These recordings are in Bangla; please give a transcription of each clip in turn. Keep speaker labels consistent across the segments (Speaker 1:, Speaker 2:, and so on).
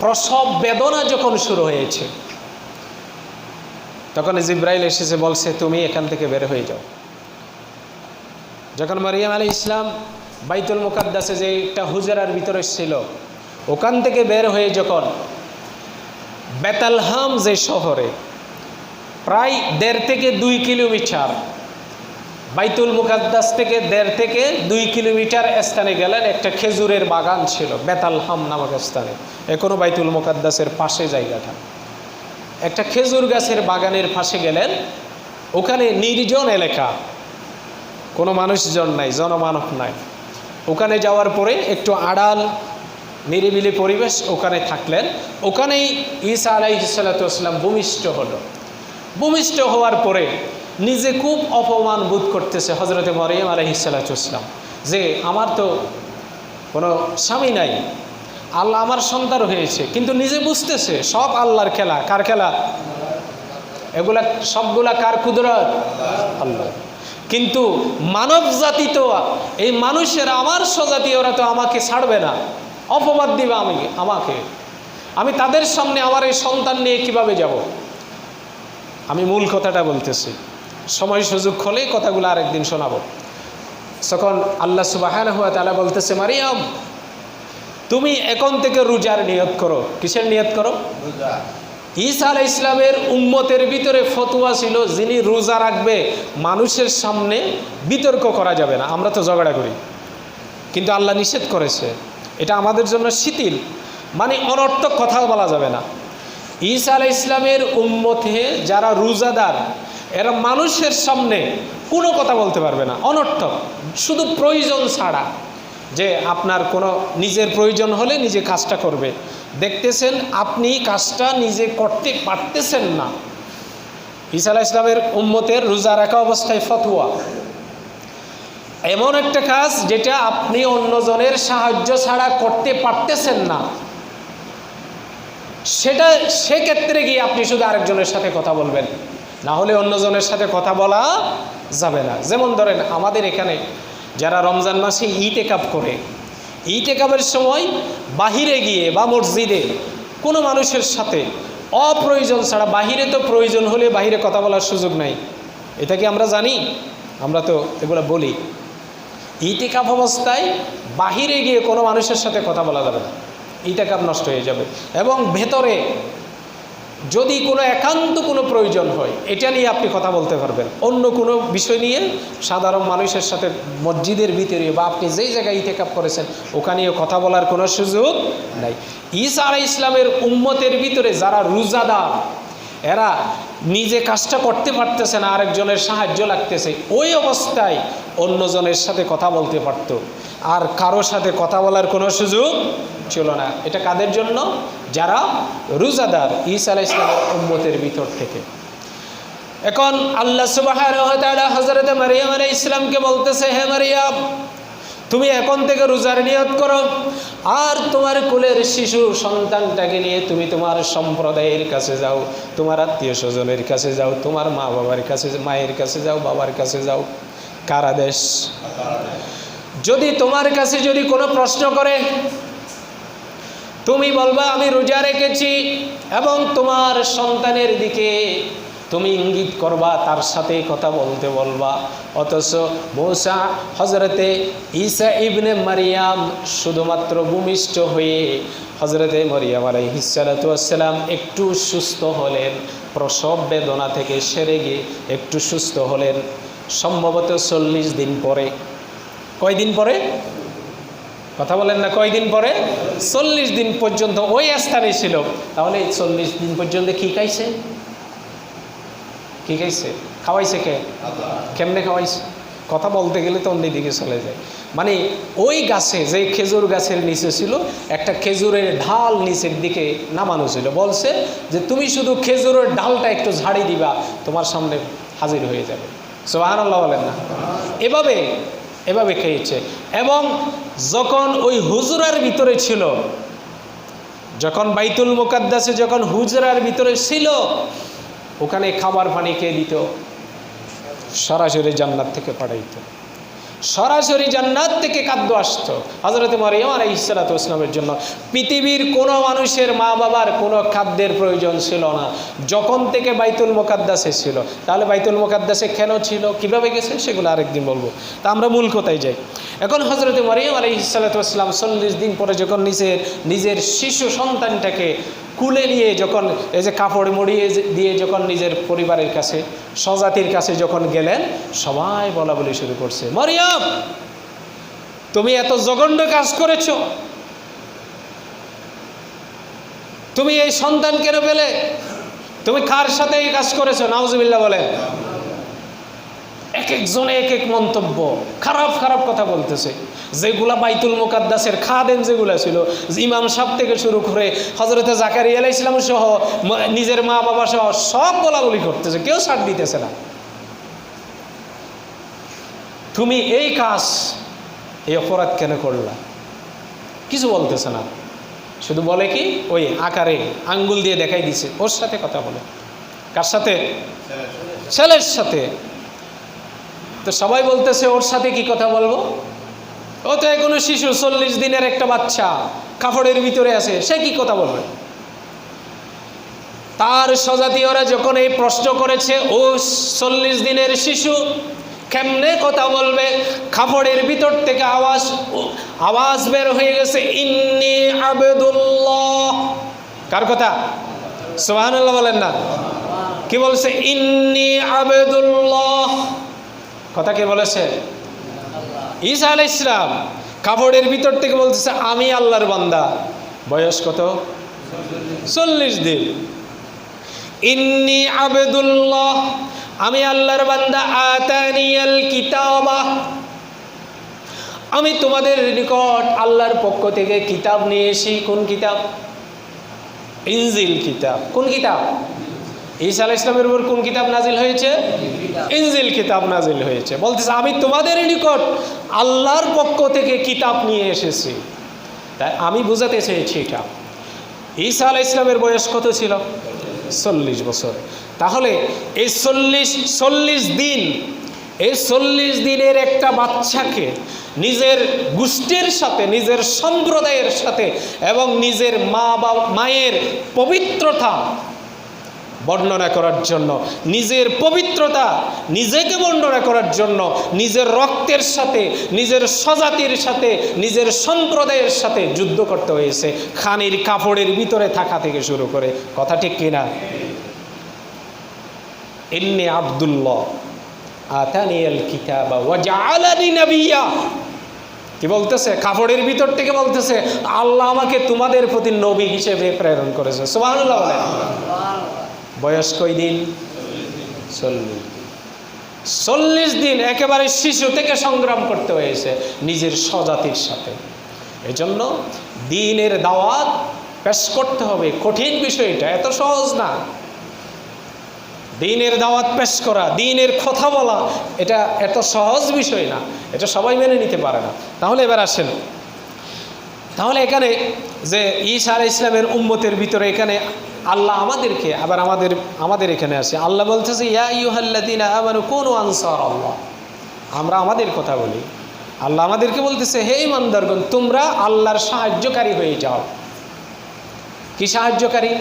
Speaker 1: প্রসব বেদনা যখন শুরু হয়েছে, তখন জিব্রাইল এসেছে, বলছে, তুমি এখান থেকে বের হয়ে যাও। যখন মারিয়াম আলী ইসলাম বাইতুল মুকাদ্দাসে যে একটা হুজরার ভিতরে ছিল, ওখান থেকে বের হয়ে যখন বেতালহাম যে শহরে, প্রায় দেড় থেকে দুই কিলোমিটার বাইতুল মুকাদ্দাস থেকে দেড় থেকে দুই কিলোমিটার স্থানে গেলেন একটা খেজুরের বাগান ছিল বেতালহাম নামক স্থানে। এখনও বাইতুল মুকাদ্দাসের পাশে জায়গাটা। একটা খেজুর গাছের বাগানের পাশে গেলেন, ওখানে নির্জন এলাকা। কোনো মানুষজন নাই, জনমানব নাই। ওখানে যাওয়ার পরে একটু আড়াল, নিরিবিলি পরিবেশ ওখানে থাকলেন। ওখানেই ঈসা আলাইসাল্লাতাম ভূমিষ্ঠ হলো। ভূমিষ্ঠ হওয়ার পরে নিজে খুব অপমান বোধ করতেছে হজরতে মরিয়াম আলহিসাল্লাতাম যে আমার তো কোনো স্বামী নাই, আল্লাহ আমার সন্তান হয়েছে, কিন্তু নিজে বুঝতেছে সব আল্লাহর খেলা। কার খেলা? এগুলা সবগুলা কার কুদরত? আল্লাহ। কিন্তু মানব জাতি তো, এই মানুষের আমার স্বজাতি, ওরা তো আমাকে ছাড়বে না। অপবাদ দিবে আমি আমাকে। আমি তাদের সামনে আমার এই সন্তান নিয়ে কীভাবে যাব? আমি মূল কথাটা বলতেছি। সময় সুযোগ হলে কথাগুলো আরেকদিন শোনাবো। তখন আল্লাহ সুবাহান হুয়া তালা বলতেছে মারিয়াম তুমি এখন থেকে রোজার নিয়ত করো। কিসের নিয়ত করো? ঈসা আলাহ ইসলামের উম্মতের ভিতরে ফতুয়া ছিল যিনি রোজা রাখবে মানুষের সামনে বিতর্ক করা যাবে না। আমরা তো ঝগড়া করি। কিন্তু আল্লাহ নিষেধ করেছে। এটা আমাদের জন্য শিথিল। মানে অনর্থক কথা বলা যাবে না। ঈসা আলাহ ইসলামের উম্মতে যারা রোজাদার এরা মানুষের সামনে কোনো কথা বলতে পারবে না, অনর্থক। শুধু প্রয়োজন ছাড়া। যে আপনার কোনো নিজের প্রয়োজন হলে নিজে কাজটা করবে। দেখতেছেন, আপনি কাজটা নিজে করতে পারতেছেন না। আলাহ ইসলামের উম্মতের রোজা রাখা অবস্থায় ফতুয়া। এমন একটা কাজ যেটা আপনি অন্যজনের সাহায্য ছাড়া করতে পারতেছেন না। সেটা, সেক্ষেত্রে গিয়ে আপনি শুধু আরেকজনের সাথে কথা বলবেন। না হলে অন্যজনের সাথে কথা বলা যাবে না। যেমন ধরেন আমাদের এখানে যারা রমজান মাসে ইট কাপ করে ইট কাপের সময় বাহিরে গিয়ে বা মসজিদে কোনো মানুষের সাথে অপ্রয়োজন ছাড়া, বাহিরে তো প্রয়োজন হলে বাহিরে কথা বলার সুযোগ নাই। এটা কি আমরা জানি? আমরা তো এগুলো বলি। ইতিকাপ অবস্থায় বাহিরে গিয়ে কোনো মানুষের সাথে কথা বলা যাবে না। ইতিকাপ নষ্ট হয়ে যাবে। এবং ভেতরে যদি কোনো একান্ত কোনো প্রয়োজন হয়, এটা নিয়ে আপনি কথা বলতে পারবেন। অন্য কোনো বিষয় নিয়ে সাধারণ মানুষের সাথে মসজিদের ভিতরে বা আপনি যেই জায়গায় ইতেকাপ করেছেন ওখানেও কথা বলার কোনো সুযোগ নাই। ঈসা আলাই ইসলামের উম্মতের ভিতরে যারা রোজাদার, এরা নিজে কাজটা করতে পারতেছে না, আরেকজনের সাহায্য লাগতেছে, ওই অবস্থায় অন্যজনের সাথে কথা বলতে পারত। আর কারও সাথে কথা বলার কোনো সুযোগ ছিল না। এটা কাদের জন্য? যারা রোজাদার ঈসা আলাহ ইসলামের উম্মতের ভিতর থেকে। এখন আল্লাহ সুবাহ হজরত মারিয়াম আলাই ইসলামকে বলতেছে, হে মারিয়াম, তুমি এখন থেকে রোজার নিয়ত করো, আর তোমার কুলের শিশু সন্তানটাকে নিয়ে তুমি তোমার সম্প্রদায়ের কাছে যাও, তোমার আত্মীয় স্বজনের কাছে যাও, তোমার মা বাবার কাছে, মায়ের কাছে যাও, বাবার কাছে যাও। কারাদেশ যদি তোমার কাছে যদি কোনো প্রশ্ন করে তুমি বলবা, আমি রোজা রেখেছি এবং তোমার সন্তানের দিকে তুমি ইঙ্গিত করবা, তার সাথে কথা বলতে বলবা। অথচ মৌসা হজরতে ঈসা ইবনে মারিয়াম শুধুমাত্র ভূমিষ্ঠ হয়ে হজরতে মরিয়াম আলাইহিসালাতাম একটু সুস্থ হলেন, প্রসব বেদনা থেকে সেরে গিয়ে একটু সুস্থ হলেন। সম্ভবত চল্লিশ দিন পরে। কয়দিন পরে? কথা বলেন না, কয়দিন পরে? চল্লিশ দিন পর্যন্ত ওই স্থানে ছিল। তাহলে চল্লিশ দিন পর্যন্ত কি খাইছে? কি খাইছে? খাওয়াইছে কে? কেমনে খাওয়াইছে? কথা বলতে গেলে তো অন্যদিকে চলে যায়। মানে ওই গাছে যে খেজুর গাছের নিচে ছিল, একটা খেজুরের ঢাল নিচের দিকে নামানো ছিল। বলছে যে, তুমি শুধু খেজুরের ঢালটা একটু ঝাড়ি দিবা, তোমার সামনে হাজির হয়ে যাবে। সোহান আল্লাহ বলেন না। এভাবে এভাবে খেয়েছে। এবং যখন ওই হুজরার ভিতরে ছিল, যখন বাইতুল মুকাদ্দাসে যখন হুজরার ভিতরে ছিল, ওখানে খাবার পানি খেয়ে দিত, সরাসরি জান্নাত থেকে পাঠাইত। সরাসরি জান্নাত থেকে খাদ্য আসতো হজরত মারিয়াম আর ইসালাত ইসলামের জন্য। পৃথিবীর কোনো মানুষের মা বাবার কোনো খাদ্যের প্রয়োজন ছিল না। যখন থেকে বাইতুল মোকাদ্দাসে ছিল। তাহলে বাইতুল মোকাদ্দাসে কেন ছিল? কীভাবে গেছে? সেগুলো আরেকদিন বলব। তা আমরা মূল কোথায় যাই। এখন হজরত মারিয়াম আলাই ইসালাত ইসলাম চল্লিশ দিন পরে যখন নিজের নিজের শিশু সন্তানটাকে কুলে নিয়ে যখন এই যে কাপড় মরিয়ে দিয়ে যখন নিজের পরিবারের কাছে, স্বজাতির কাছে যখন গেলেন, সবাই বলা বলি শুরু করছে, মরিয়াম, তুমি এত জঘন্য কাজ করেছ। তুমি এই সন্তান কেন পেলে তুমি কার সাথে এই কাজ করেছ? নাউজবিল্লা বলেন। এক একজনে এক এক মন্তব্য, খারাপ খারাপ কথা বলতেছে। যেগুলা বাইতুল মুকাদ্দাসের খাদেম যেগুলা ছিল ইমাম সাহ থেকে শুরু করে হজরতে জাকারি আলাই ইসলাম সহ নিজের মা বাবা সহ সব বলাবলি করতেছে, কেউ ছাড় দিতেছে না। তুমি এই কাজ, এই অপরাধ কেন করলা? কিছু বলতেছে না। শুধু বলে কি, ওই আকারে আঙ্গুল দিয়ে দেখাই দিছে, ওর সাথে কথা বলে। কার সাথে? ছেলের সাথে। তো সবাই বলতেছে, ওর সাথে কি কথা বলব? ও তো এখনও শিশু, চল্লিশ দিনের একটা বাচ্চা কাপড়ের ভিতরে আছে, সে কি কথা বলবে? তার স্বজাতীয়রা যখন এই প্রশ্ন করেছে, ও চল্লিশ দিনের শিশু, কেমনে কথা বলবে? খাপড়ের ভিতর থেকে আওয়াজ আওয়াজ বের হয়ে গেছে, ইন্নি আবেদুল্লাহ। কার কথা? সোহানুল্লাহ বলেন না। কি বলছে? ইন্নি আবেদুল্লাহ। কথা কে বলেছে? ঈসা আল ইসলাম কাপড়ের ভিতর থেকে বলতেছে, আমি আল্লাহর বান্দা। বয়স কত? চল্লিশ দিন। ইন্নি আবেদুল্লাহ, আমি আল্লাহর বান্দা, আতানিয়াল কিতাবা। আমি তোমাদের নিকট আল্লাহর পক্ষ থেকে কিতাব নিয়ে এসি কোন কিতাব? ইনজিল কিতাব। কোন কিতাব? ঈসা আলাহ ইসলামের উপর কোন কিতাব নাজিল হয়েছে? ইনজিল কিতাব নাজিল হয়েছে। বলতেছে, আমি তোমাদের নিকট আল্লাহর পক্ষ থেকে কিতাব নিয়ে এসেছি। তাই আমি বুঝাতে চেয়েছি এটা। ঈসা আলাহ ইসলামের বয়স কত ছিল? চল্লিশ বছর। তাহলে এই চল্লিশ চল্লিশ দিন, এই চল্লিশ দিনের একটা বাচ্চাকে নিজের গোষ্ঠীর সাথে, নিজের সম্প্রদায়ের সাথে এবং নিজের মা বা মায়ের পবিত্রতা বর্ণনা করার জন্য, নিজের পবিত্রতা নিজেকে বর্ণনা করার জন্য, নিজের রক্তের সাথে, নিজের স্বজাতির সাথে, নিজের সম্প্রদায়ের সাথে যুদ্ধ করতে হয়েছে। খানির কাপড়ের ভিতরে থাকা থেকে শুরু করে। কথা ঠিক কিনা? ইন্নি আব্দুল্লাহ কি বলতেছে? কাপড়ের ভিতর থেকে বলতেছে, আল্লাহ আমাকে তোমাদের প্রতি নবী হিসেবে প্রেরণ করেছে। সুবহানাল্লাহ বয়স কই দিন? চল্লিশ চল্লিশ দিন একেবারে শিশু থেকে সংগ্রাম করতে হয়েছে নিজের স্বজাতির সাথে। এজন্য দিনের দাওয়াত পেশ করতে হবে। কঠিন বিষয় এটা এত সহজ না। দিনের দাওয়াত পেশ করা, দিনের কথা বলা, এটা এত সহজ বিষয় না। এটা সবাই মেনে নিতে পারে না। তাহলে এবার আসেন। তাহলে এখানে যে ঈসা আলাহ ইসলামের উম্মতের ভিতরে এখানে আল্লাহ আমাদেরকে, আবার আমাদের আমাদের এখানে আসে আল্লাহ বলতেছে, ইয়া ইউহাল্লাদিন আমানু কোন আনসার আল্লাহ আমরা আমাদের কথা বলি। আল্লাহ আমাদেরকে বলতেছে, হে ইমানদারগণ তোমরা আল্লাহর সাহায্যকারী হয়ে যাও। কি সাহায্যকারী?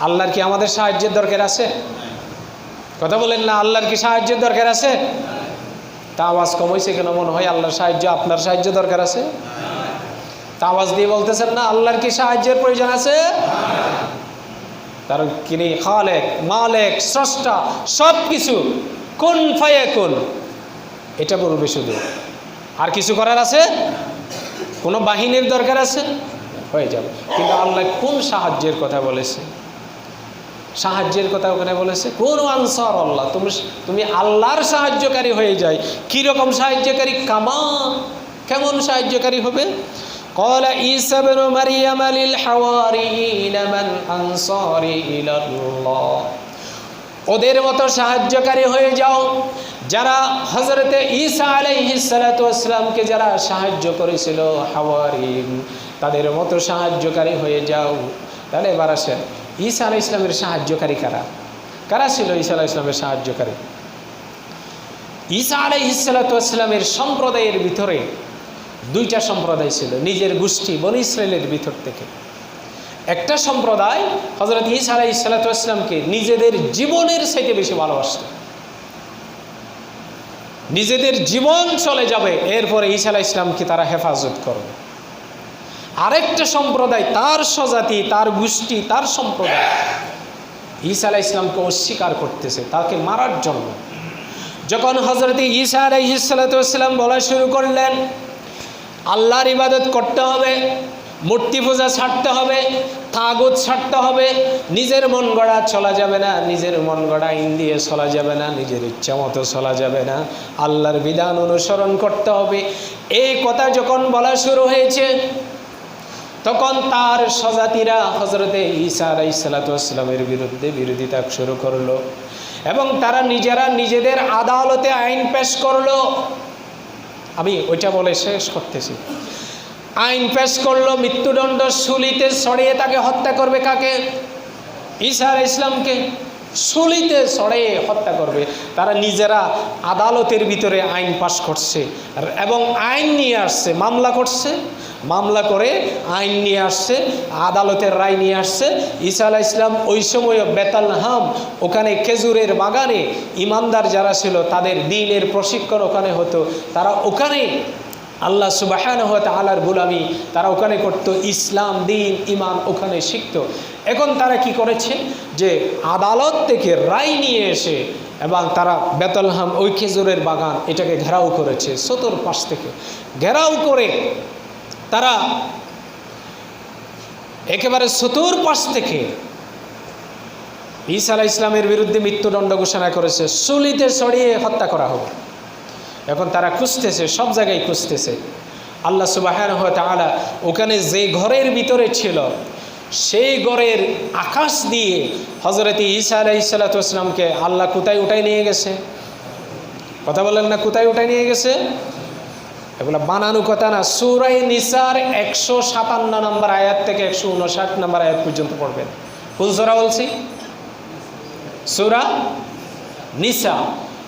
Speaker 1: আল্লাহর কি আমাদের সাহায্যের দরকার আছে? কথা বলেন না, আল্লাহর কি সাহায্যের দরকার আছে? তা আওয়াজ কমাইছে কেন মনে হয় আল্লাহর সাহায্য আপনার সাহায্য দরকার আছে? তা আওয়াজ দিয়ে বলতেছেন না, আল্লাহর কি সাহায্যের প্রয়োজন আছে? কারণ তিনি খালেক, মালেক, স্রষ্টা সব কিছু কোন ফায়ে কোন। এটা বলবে শুধু। আর কিছু করার আছে? কোনো বাহিনীর দরকার আছে? হয়ে যাবে। কিন্তু আল্লাহ কোন সাহায্যের কথা বলেছে? সাহায্যের কথা ওখানে বলেছে, কোন আনসার আল্লাহ? তুমি তুমি আল্লাহর সাহায্যকারী হয়ে যায় কীরকম সাহায্যকারী? কামা, কেমন সাহায্যকারী হবে? قال عيسى ابن مريم للحواريين من أنصاري إلى الله ওদের মতো সাহায্যকারী হয়ে যাও যারা হজরতে ঈসা আলাইহিসালাতামকে যারা সাহায্য করেছিল হাওয়ারিন তাদের মতো সাহায্যকারী হয়ে যাও তাহলে এবার আসেন ঈসা আলাই ইসলামের সাহায্যকারী কারা কারা ছিল ঈসা আলাহ ইসলামের সাহায্যকারী ঈসা আলাই ইসালাতামের সম্প্রদায়ের ভিতরে দুইটা সম্প্রদায় ছিল, নিজের গোষ্ঠী বনি ইসরায়েলের ভিতর থেকে। একটা সম্প্রদায় হজরত ঈসা আলাই ইসালাতামকে নিজেদের জীবনের সাইতে বেশি ভালোবাসত। নিজেদের জীবন চলে যাবে, এরপরে ঈসা আলাহ ইসলামকে তারা হেফাজত করবে। আরেকটা সম্প্রদায় তার স্বজাতি, তার গোষ্ঠী, তার সম্প্রদায় ঈসা আলাহ ইসলামকে অস্বীকার করতেছে, তাকে মারার জন্য। যখন হজরত ঈসা আলাইসালাম বলা শুরু করলেন আল্লাহর ইবাদত করতে হবে, মূর্তি পূজা ছাড়তে হবে, তাগত ছাড়তে হবে, নিজের মন গড়া চলা যাবে না, নিজের মন গড়া আইন দিয়ে চলা যাবে না, নিজের ইচ্ছা মতো চলা যাবে না। আল্লাহর বিধান অনুসরণ করতে হবে। এই কথা যখন বলা শুরু হয়েছে, তখন তার স্বজাতিরা হজরতে ঈসা আলাইসালাতামের বিরুদ্ধে বিরোধিতা শুরু করল এবং তারা নিজেরা নিজেদের আদালতে আইন পেশ করল। আমি ওইটা বলে শেষ করতেছি। আইন পেশ করল, মৃত্যুদণ্ড সুলিতে সরিয়ে তাকে হত্যা করবে কাকে? ইসার ইসলামকে সুলিতে সরে হত্যা করবে। তারা নিজেরা আদালতের ভিতরে আইন পাশ করছে। এবং আইন নিয়ে আসছে, মামলা করছে। মামলা করে, আইন নিয়ে আসছে, আদালতের রায় নিয়ে আসছে। ঈসা আলাহ ইসলাম ওই সময় বেতালহাম ওখানে খেজুরের বাগানে ইমানদার যারা ছিল, তাদের দিনের প্রশিক্ষণ ওখানে হতো। তারা ওখানে আল্লাহ সুবাহান হতে আলার গুলামি, তারা ওখানে করত, ইসলাম, দিন ইমান ওখানে শিখত। এখন তারা কি করেছে? যে আদালত থেকে রায় নিয়ে এসে এবং তারা বেতলহাম ওই খেজুরের বাগান এটাকে ঘেরাও করেছে সতর পাশ থেকে। ঘেরাও করে তারা একেবারে সতর পাশ থেকে ঈসা আলাহ ইসলামের বিরুদ্ধে মৃত্যুদণ্ড ঘোষণা করেছে সুলিতে সরিয়ে হত্যা করা হবে এখন তারা খুঁজতেছে, সব জায়গায় খুঁজতেছে। আল্লাহ সুবাহান তাআলা ওখানে যে ঘরের ভিতরে ছিল, সেই ঘরের আকাশ দিয়ে হজরত ঈসা আলাহ ইসালাতামকে আল্লাহ কোথায় উঠাই নিয়ে গেছে? কথা বলেন না, কোথায় উঠাই নিয়ে গেছে? এগুলো বানানো কথা না। সুরাই নিসার একশো সাতান্ন নম্বর আয়াত থেকে একশো উনষাট নম্বর আয়াত পর্যন্ত পড়বেন। কোন সুরা বলছি? সুরা নিসা।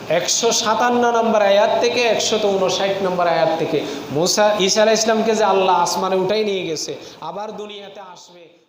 Speaker 1: একশো সাতান্ন নম্বর আয়াত থেকে একশো তো উনষাট নম্বর আয়াত থেকে। মুসা ঈসা ইসলামকে যে আল্লাহ আসমানে উঠাই নিয়ে গেছে, আবার দুনিয়াতে আসবে।